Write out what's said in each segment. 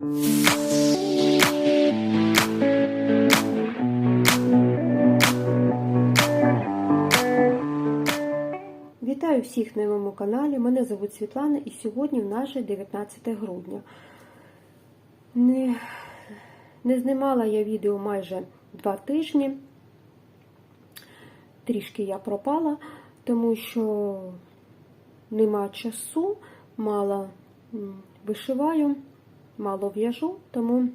Вітаю всіх на моєму каналі. Мене звуть Світлана і сьогодні в наше 19 грудня. Не, не знімала я відео майже два тижні. Трішки я пропала, тому що нема часу, мало вишиваю, мало в'яжу, тому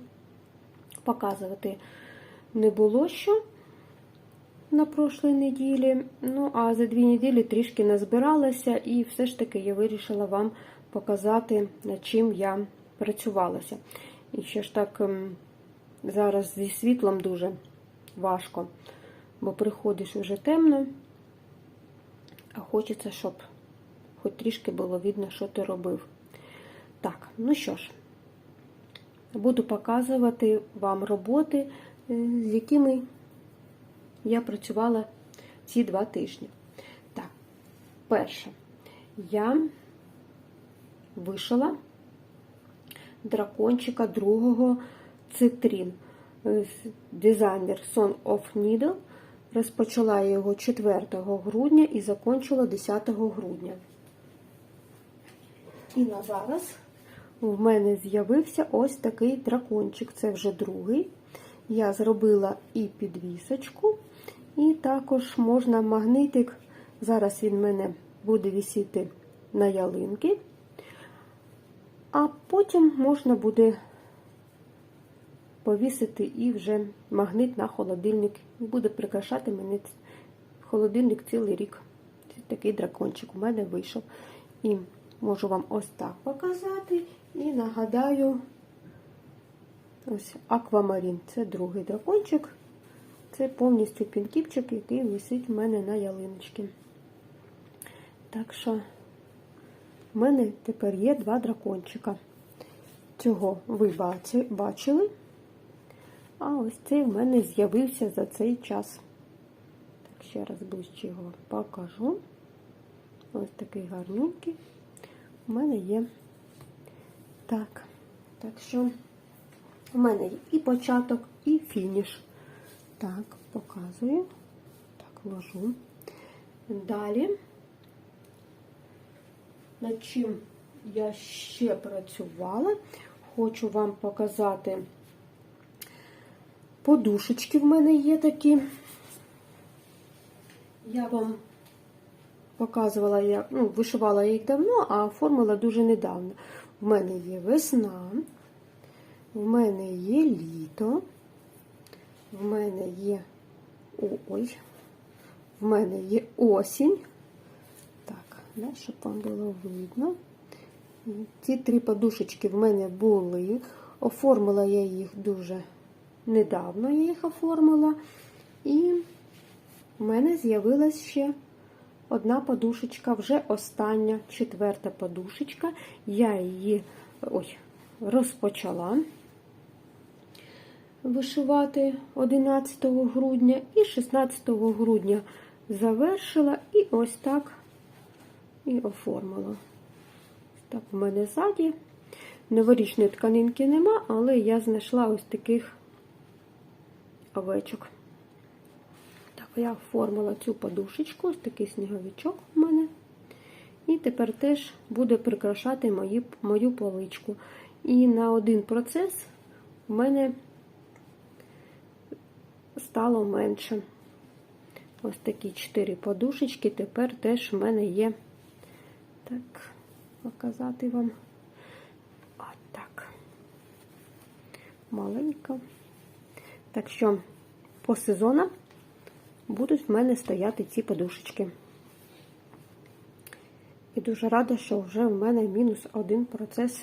показувати не було що на прошлій неділі. Ну, а за дві неділі трішки назбиралася, і все ж таки я вирішила вам показати, над чим я працювалася. І ще ж так ем, зараз зі світлом дуже важко, бо приходиш вже темно, а хочеться, щоб хоч трішки було видно, що ти робив. Так, ну що ж, буду показувати вам роботи, е, з якими я працювала ці два тижні. Так, перше, я вишила дракончика другого цитрін. Е, Дизайнер Son of Needle. Розпочала його 4 грудня і закончила 10 грудня. І на зараз в мене з'явився ось такий дракончик. Це вже другий. Я зробила і підвісочку, і також можна магнитик. Зараз він в мене буде висіти на ялинки, а потім можна буде повісити і вже магнит на холодильник. Буде прикрашати мене холодильник цілий рік. Такий дракончик у мене вийшов. І можу вам ось так показати. І нагадаю, ось аквамарін. Це другий дракончик. Це повністю пінкіпчик, який висить в мене на ялиночці. Так що, в мене тепер є два дракончика. Цього ви бачили. А ось цей в мене з'явився за цей час. Так, ще раз ближче його покажу. Ось такий гарненький. У мене є так. Так що, у мене є і початок, і фініш. Так, показую. Так, ложу. Далі, над чим я ще працювала, хочу вам показати подушечки в мене є такі. Я вам показувала, я, ну, вишивала їх давно, а оформила дуже недавно. В мене є весна, в мене є літо. В мене є ой, в мене є осінь. Так, да, щоб вам було видно. Ці три подушечки в мене були. Оформила я їх дуже недавно, я їх оформила. І в мене з'явилась ще одна подушечка, вже остання, четверта подушечка. Я її ой, розпочала вишивати 11 грудня і 16 грудня завершила і ось так і оформила. Так, в мене ззаді. Новорічної тканинки нема, але я знайшла ось таких овечок. Я оформила цю подушечку, ось такий сніговичок у мене. І тепер теж буде прикрашати мої, мою поличку. І на один процес у мене стало менше. Ось такі чотири подушечки. Тепер теж в мене є, так, показати вам от так. Маленько. Так що, по сезонам будуть в мене стояти ці подушечки. І дуже рада, що вже в мене мінус один процес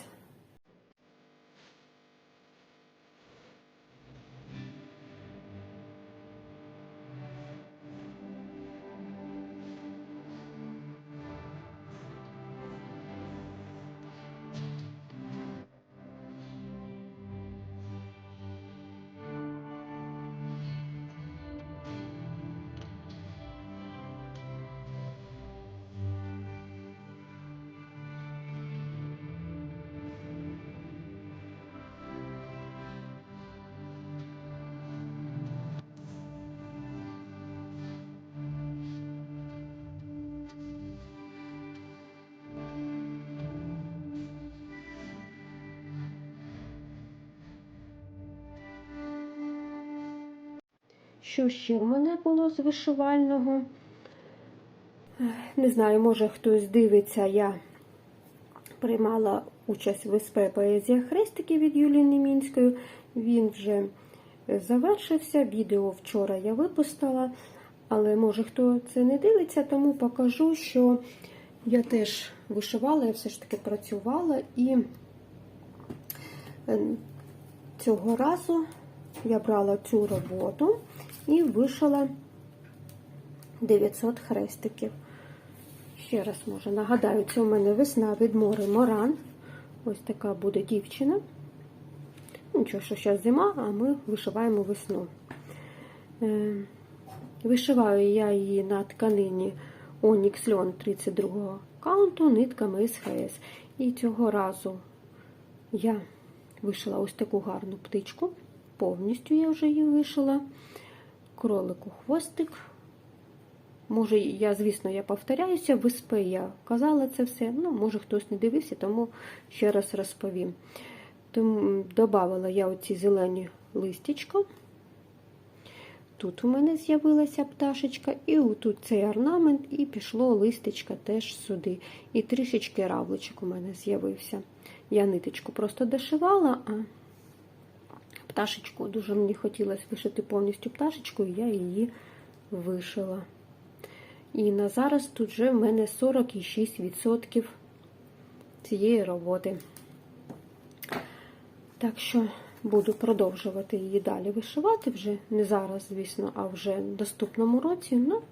Що ще в мене було з вишивального? Не знаю, може хтось дивиться, я приймала участь в СП Поезія Хрестики від Юлії Немінської. Він вже завершився. Відео вчора я випустила, але може хто це не дивиться, тому покажу, що я теж вишивала, я все ж таки працювала і е, цього разу я брала цю роботу і вишила 900 хрестиків. Ще раз може нагадаю, це у мене весна від Мори Моран. Ось така буде дівчина. Нічого, що зараз зима, а ми вишиваємо весну. Е, Вишиваю я її на тканині Onyx Lyon 32 каунту нитками СХС. І цього разу я вишила ось таку гарну птичку. Повністю я вже її вишила. Кролику хвостик. Може, я, звісно, я повторяюся, в я казала це все. Ну, може, хтось не дивився, тому ще раз розповім. Тому додавала я оці зелені листячка. Тут у мене з'явилася пташечка, і тут цей орнамент, і пішло листечка теж сюди. І трішечки равличок у мене з'явився. Я ниточку просто дошивала, а пташечку дуже мені хотілося вишити повністю пташечку, і я її вишила. І на зараз тут вже в мене 46% цієї роботи. Так що буду продовжувати її далі вишивати вже не зараз, звісно, а вже в доступному році. Ну,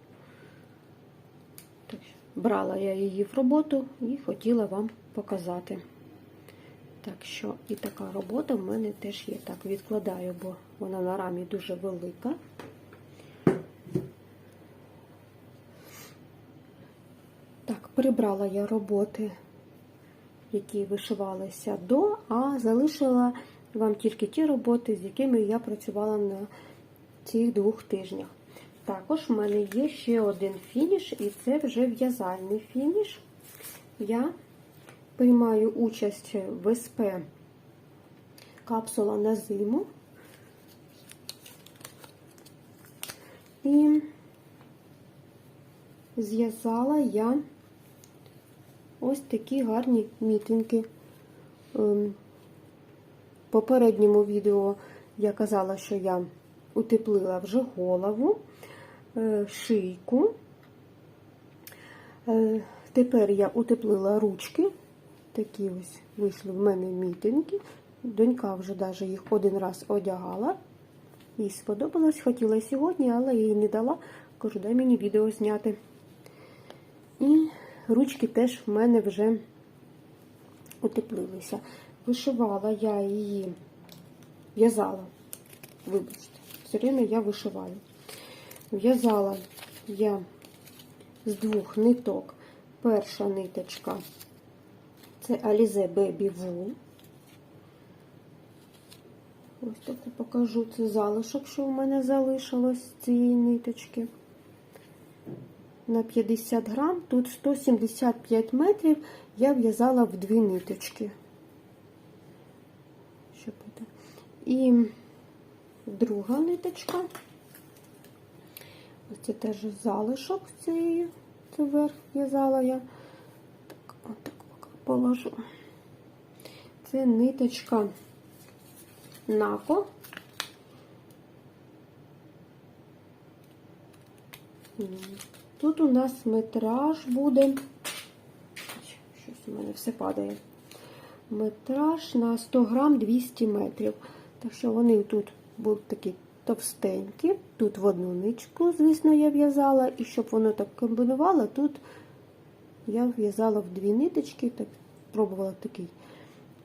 так брала я її в роботу і хотіла вам показати. Так що і така робота в мене теж є. Так, відкладаю, бо вона на рамі дуже велика. Так, прибрала я роботи, які вишивалися до, а залишила вам тільки ті роботи, з якими я працювала на цих двох тижнях. Також в мене є ще один фініш, і це вже в'язальний фініш. Я приймаю участь в СП капсула на зиму. І зв'язала я ось такі гарні мітинки. В попередньому відео я казала, що я утеплила вже голову, е, шийку. Е, Тепер я утеплила ручки. Такі ось вийшли в мене мітинки. Донька вже навіть їх один раз одягала. Їй сподобалось, хотіла сьогодні, але їй не дала. Кажу, дай мені відео зняти. І ручки теж в мене вже утеплилися. Вишивала я її, в'язала, вибачте, все время я вишиваю. В'язала я з двох ниток. Перша ниточка це Alize Baby Wool. Ось таку покажу. Це залишок, що в мене залишилось цієї ниточки. На 50 грам, тут 175 метрів я в'язала в дві ниточки. І друга ниточка. Ось це теж залишок цієї, це верх в'язала я. Положу. Це ниточка Нако. Тут у нас метраж буде. Щось у мене все падає. Метраж на 100 грам 200 метрів. Так що вони тут будуть такі товстенькі. Тут в одну ничку, звісно, я в'язала. І щоб воно так комбінувало, тут я в'язала в дві ниточки, так пробувала такий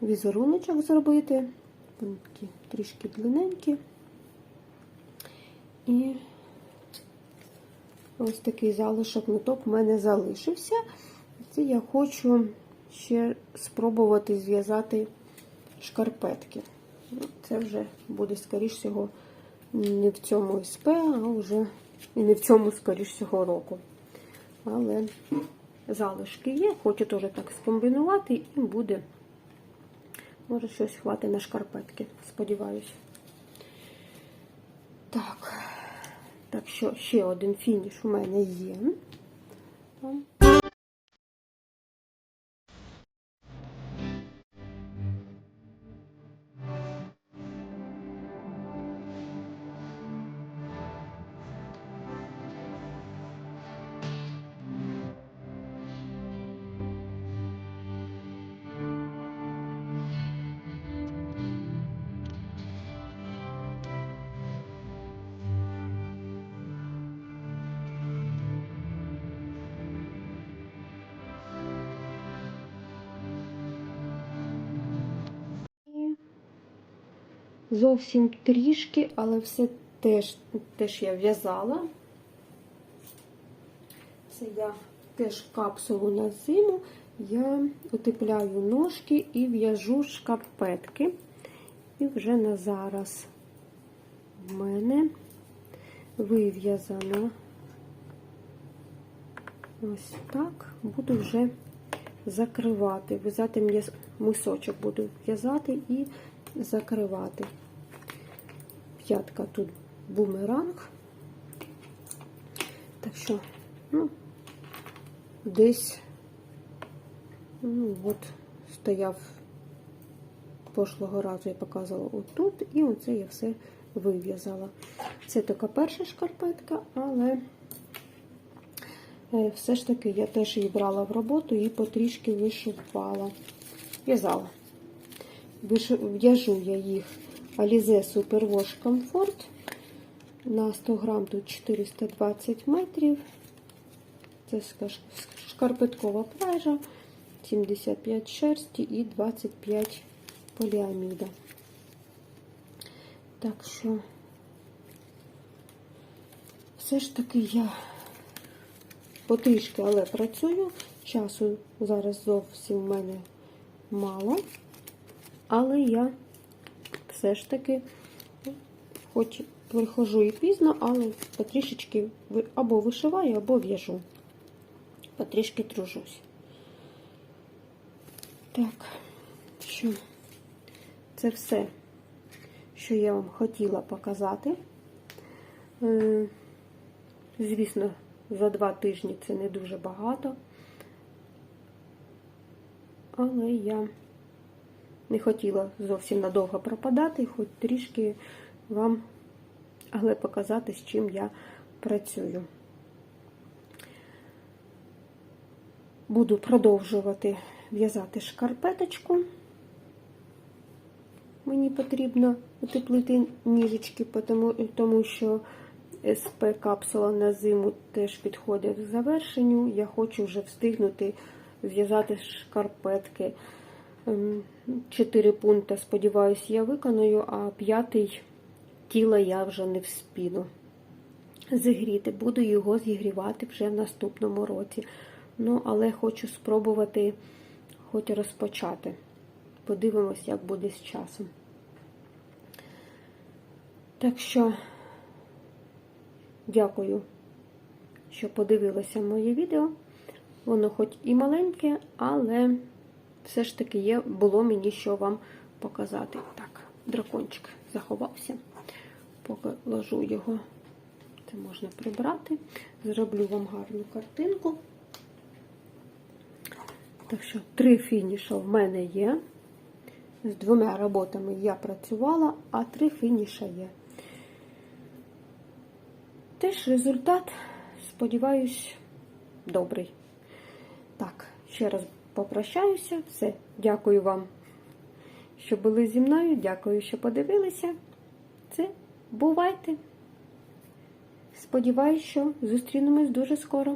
візеруночок зробити. Вони такі трішки длинненькі. І ось такий залишок ниток в мене залишився. Це я хочу ще спробувати зв'язати шкарпетки. Це вже буде, скоріш всього, не в цьому СП, а вже і не в цьому, скоріш всього, року. Але залишки є, хочу теж так скомбінувати, і буде, може, щось хвати на шкарпетки, сподіваюся. Так, Так що ще один фініш у мене є. Зовсім трішки, але все теж, теж я в'язала. Це я теж капсулу на зиму. Я утепляю ножки і в'яжу шкарпетки. І вже на зараз в мене вив'язано ось так. Буду вже закривати. В'язати мисочок буду в'язати і закривати. П'ятка тут бумеранг. Так що, ну, десь, ну, от, стояв прошлого разу я показувала отут, і оце я все вив'язала. Це така перша шкарпетка, але е, все ж таки я теж її брала в роботу і потрішки вишивала. В'язала. В'яжу я їх Alize Superwash Comfort. На 100 грам тут 420 метрів. Це шкарпеткова пряжа, 75 шерсті і 25 поліаміда. Так що, все ж таки я потрішки, але працюю. Часу зараз зовсім в мене мало. Але я все ж таки, хоч приходжу і пізно, але потрішечки або вишиваю, або в'яжу. Потрішки тружусь. Так, що це все, що я вам хотіла показати. Е, Звісно, за два тижні це не дуже багато. Але я не хотіла зовсім надовго пропадати, хоч трішки вам, але показати, з чим я працюю. Буду продовжувати в'язати шкарпеточку. Мені потрібно утеплити ніжечки, тому, тому що СП капсула на зиму теж підходить к завершенню. Я хочу вже встигнути зв'язати шкарпетки. Ем, Чотири пункти, сподіваюся, я виконую, а п'ятий тіло я вже не вспіну зігріти. Буду його зігрівати вже в наступному році. Ну, але хочу спробувати хоч розпочати. Подивимось, як буде з часом. Так що, дякую, що подивилися моє відео. Воно хоч і маленьке, але все ж таки є, було мені що вам показати. Так, дракончик заховався. Положу його. Це можна прибрати. Зроблю вам гарну картинку. Так що три фініша в мене є. З двома роботами я працювала, а три фініша є. Теж результат, сподіваюсь, добрий. Так, ще раз попрощаюся. Все, дякую вам, що були зі мною. Дякую, що подивилися. Це бувайте. Сподіваюсь, що зустрінемось дуже скоро.